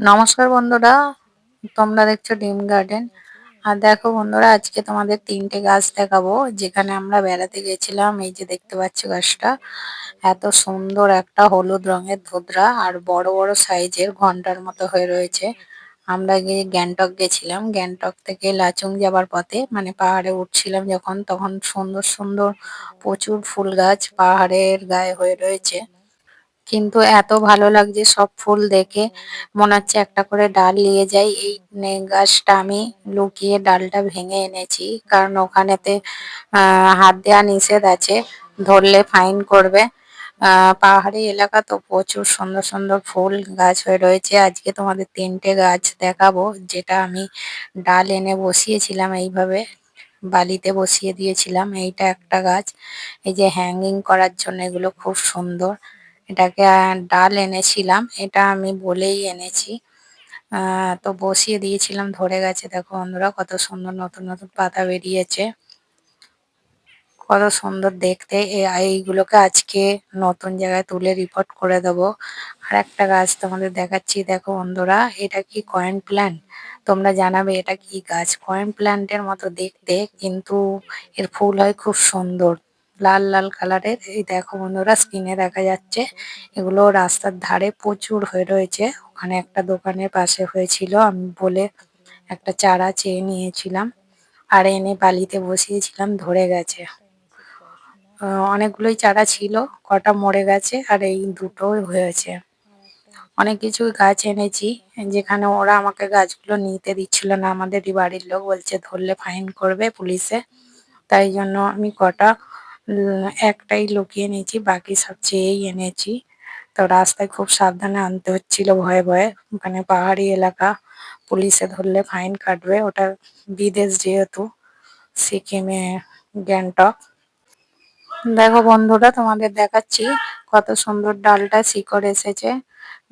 নমস্কার বন্ধুরা, তোমরা দেখছ ডিম গার্ডেন। আর দেখো বন্ধুরা, আজকে তোমাদের তিনটে গাছ দেখাবো, যেখানে আমরা বেড়াতে গেছিলাম, এই যে দেখতে পাচ্ছ গাছটা। এত সুন্দর একটা হলুদ রঙের ধুতরা আর বড় বড় সাইজের ঘণ্টার মতো হয়ে রয়েছে। আমরা গিয়ে গ্যাংটক গেছিলাম, গ্যাংটক থেকে লাচুং যাবার পথে মানে পাহাড়ে উঠছিলাম যখন, তখন সুন্দর সুন্দর প্রচুর ফুল গাছ পাহাড়ের গায়ে হয়ে রয়েছে। কিন্তু এত ভালো লাগছে সব ফুল দেখে। মনে হচ্ছে একটা করে ডাল নিয়ে যাই। এই গাছটা আমি লুকিয়ে ডালটা ভেঙে এনেছি। কারণ ওখানেতে হাত দেওয়া নিষেধ আছে। ধরলে ফাইন করবে। পাহাড়ি এলাকা তো প্রচুর সুন্দর সুন্দর ফুল গাছ হয়ে রয়েছে। আজকে তোমাদের তিনটে গাছ দেখাবো, যেটা আমি ডাল এনে বসিয়েছিলাম এইভাবে। বালিতে বসিয়ে দিয়েছিলাম। এইটা একটা গাছ। এই যে হ্যাঙ্গিং করার জন্য এগুলো খুব সুন্দর। এটাকে ডাল এনেছিলাম, এটা আমি বলেই এনেছি। তো বসিয়ে দিয়েছিলাম, ধরে গেছে। দেখো বন্ধুরা, কত সুন্দর নতুন নতুন পাতা বেরিয়েছে। কত সুন্দর দেখতে। এইগুলোকে আজকে নতুন জায়গায় তুলে রিপোর্ট করে দেবো। আর একটা গাছ তোমাদের দেখাচ্ছি। দেখো বন্ধুরা, এটা কি কয়েন প্ল্যান্ট তোমরা জানাবে এটা কি গাছ? কয়েন প্ল্যান্টের মতো দেখতে, কিন্তু এর ফুল হয় খুব সুন্দর। লাল লাল কালারের। এই দেখো বন্ধুরা স্ক্রিনে দেখা যাচ্ছে। এগুলো রাস্তার ধারে প্রচুর হয়ে রয়েছে। ওখানে একটা দোকানের পাশে হয়েছিল। আমি বলে একটা চারা চেয়ে নিয়েছিলাম। আর এনে বালিতে বসিয়েছিলাম, ধরে গেছে। অনেকগুলোই চারা ছিল, কটা মরে গেছে, আর এই দুটো হয়েছে। অনেক কিছু গাছ এনেছি, যেখানে ওরা আমাকে গাছগুলো নিতে দিচ্ছিল না। আমাদেরই বাড়ির লোক বলছে, ধরলে ফাইন করবে পুলিশে। তাই জন্য আমি কটা একটাই লুকিয়ে নিয়েছি, বাকি সব চেয়েই এনেছি। তো রাস্তায় খুব সাবধানে আনতে হচ্ছিল ভয়ে ভয়ে। ওখানে পাহাড়ি এলাকা, পুলিশে ধরলে ফাইন কাটবে। ওটা বিদেশ যেহেতু, সিকিমে গ্যাংটক। দেখো বন্ধুরা, তোমাদের দেখাচ্ছি কত সুন্দর ডালটা শিকড় এসেছে।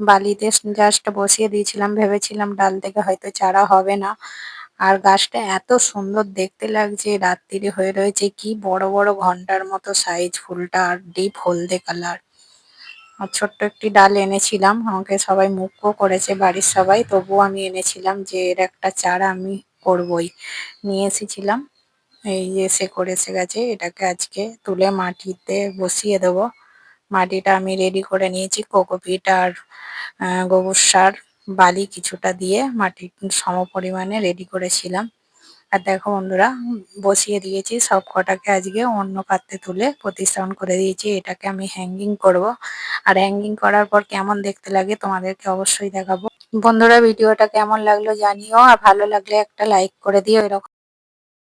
বালিতে জাস্ট বসিয়ে দিয়েছিলাম, ভেবেছিলাম ডাল থেকে হয়তো চারা হবে না। আর গাছটা এত সুন্দর দেখতে লাগছে, রাত্রিরে হয়ে রয়েছে কি বড় বড় ঘণ্টার মতো সাইজ ফুলটা আর ডিপ হলদে কালার আর ছোট্ট একটি ডাল এনেছিলাম, আমাকে সবাই মুখও করেছে, বাড়ির সবাই, তবুও আমি এনেছিলাম যে এর একটা চারা আমি করবই। নিয়ে এসেছিলাম, এই যে শেকড় এসে গেছে, এটাকে আজকে তুলে মাটিতে বসিয়ে দেবো। মাটিটা আমি রেডি করে নিয়েছি, কোকোপিট আর গোবর সার। বালি কিছুটা দিয়ে মাটি সম পরিমাণে রেডি করেছিলাম। আর দেখো বন্ধুরা, বসিয়ে দিয়েছি সব কটাকে আজকে অন্য পাত্রে তুলে প্রতিস্থাপন করে দিয়েছি। এটাকে আমি হ্যাঙ্গিং করব। আর হ্যাঙ্গিং করার পর কেমন দেখতে লাগে তোমাদেরকে অবশ্যই দেখাবো। বন্ধুরা, ভিডিওটা কেমন লাগল জানিও। আর ভালো লাগলে একটা লাইক করে দিও। এরকম